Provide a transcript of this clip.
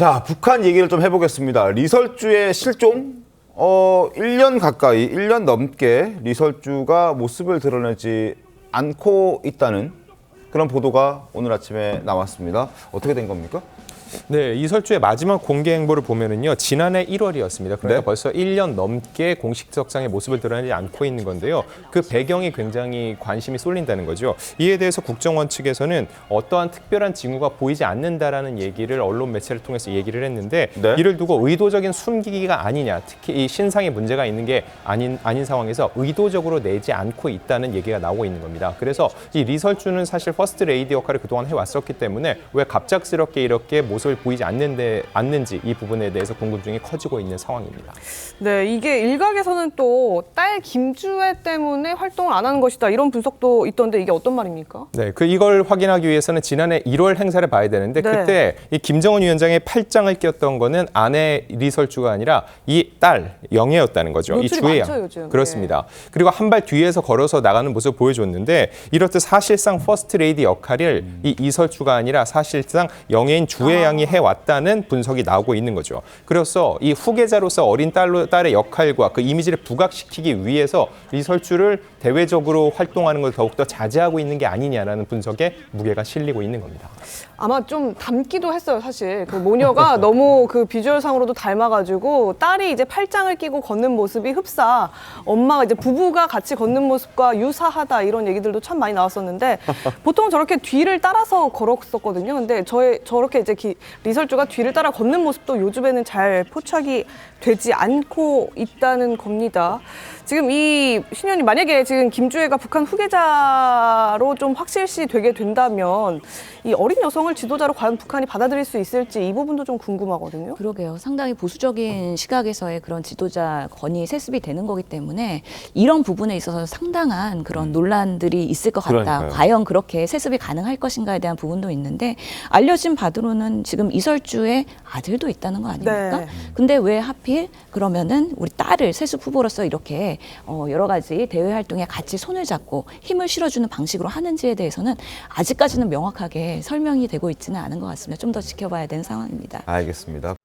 자, 북한 얘기를 좀 해보겠습니다. 리설주의 실종? 어, 1년 가까이, 1년 넘게 리설주가 모습을 드러내지 않고 있다는 그런 보도가 오늘 아침에 나왔습니다. 어떻게 된 겁니까? 네, 이 설주의 마지막 공개 행보를 보면은요. 지난해 1월이었습니다. 그러니까 네. 벌써 1년 넘게 공식적상의 모습을 드러내지 않고 있는 건데요. 그 배경이 굉장히 관심이 쏠린다는 거죠. 이에 대해서 국정원 측에서는 어떠한 특별한 징후가 보이지 않는다라는 얘기를 언론 매체를 통해서 얘기를 했는데 네. 이를 두고 의도적인 숨기기가 아니냐, 특히 이 신상에 문제가 있는 게 아닌 아닌 상황에서 의도적으로 내지 않고 있다는 얘기가 나오고 있는 겁니다. 그래서 이 리설주는 사실 퍼스트 레이디 역할을 그동안 해왔었기 때문에 왜 갑작스럽게 이렇게 모습을 보이지 않는데 않는지 이 부분에 대해서 궁금증이 커지고 있는 상황입니다. 네, 이게 일각에서는 또 딸 김주애 때문에 활동을 안 하는 것이다 이런 분석도 있던데 이게 어떤 말입니까? 네, 그 이걸 확인하기 위해서는 지난해 1월 행사를 봐야 되는데 네. 그때 이 김정은 위원장의 팔짱을 꼈던 거는 아내 리설주가 아니라 이 딸 영애였다는 거죠. 이 노출이 주의 많죠, 양. 요즘. 네. 그렇습니다. 그리고 한 발 뒤에서 걸어서 나가는 모습을 보여줬는데 이렇듯 사실상 퍼스트 레이디 역할을 이 이설주가 아니라 사실상 영애인 주의 양이 해왔다는 분석이 나오고 있는 거죠. 그래서 이 후계자로서 어린 딸로, 딸의 역할과 그 이미지를 부각시키기 위해서 리설주를 대외적으로 활동하는 걸 더욱더 자제하고 있는 게 아니냐라는 분석에 무게가 실리고 있는 겁니다. 아마 좀 닮기도 했어요, 사실. 그 모녀가 너무 그 비주얼상으로도 닮아가지고 딸이 이제 팔짱을 끼고 걷는 모습이 흡사, 엄마가 이제 부부가 같이 걷는 모습과 유사하다 이런 얘기들도 참 많이 나왔었는데 보통 저렇게 뒤를 따라서 걸었었거든요. 근데 저의 저렇게 이제 기- 리설주가 뒤를 따라 걷는 모습도 요즘에는 잘 포착이 되지 않고 있다는 겁니다. 지금 이 신현이 만약에 지금 김주애가 북한 후계자로 좀 확실시 되게 된다면 이 어린 여성을 지도자로 과연 북한이 받아들일 수 있을지 이 부분도 좀 궁금하거든요. 그러게요. 상당히 보수적인 시각에서의 그런 지도자 건이 세습이 되는 거기 때문에 이런 부분에 있어서 상당한 그런 논란들이 있을 것 같다. 음. 그러니까요. 과연 그렇게 세습이 가능할 것인가에 대한 부분도 있는데 알려진 바로는 지금 이설주의 아들도 있다는 거 아닙니까? 네. 근데 왜 하필 그러면은 우리 딸을 세습 후보로서 이렇게 어, 여러 가지 대외 활동에 같이 손을 잡고 힘을 실어주는 방식으로 하는지에 대해서는 아직까지는 명확하게 설명이 되고 있지는 않은 것 같습니다. 좀 더 지켜봐야 되는 상황입니다. 알겠습니다.